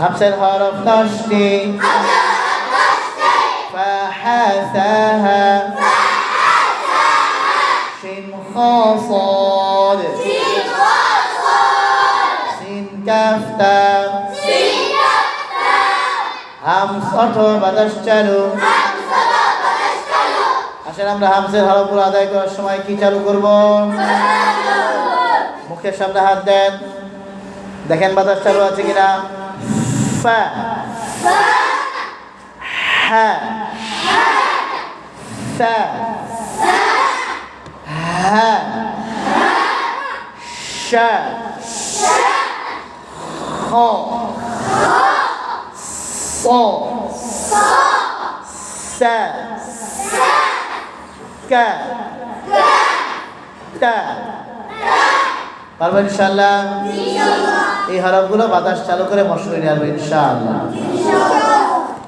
হাফসের হরফ দশটি فحثها شين خاصاد سين كافتا হামস অথবা বাতাস চালু আসেন আমরা হামসের হরফগুলো আদায় করার সময় কি চালু করব মুখের সামনে হাত দেন দেখেন বাতাস চালু আছে কিনা ফা হ্যাঁ সা হ্যাঁ শা খ ص س ك ت পারবো ইনশাল্লাহ এই হরফগুলো বাতাস চালু করে মশুরি আসব ইনশাআল্লাহ।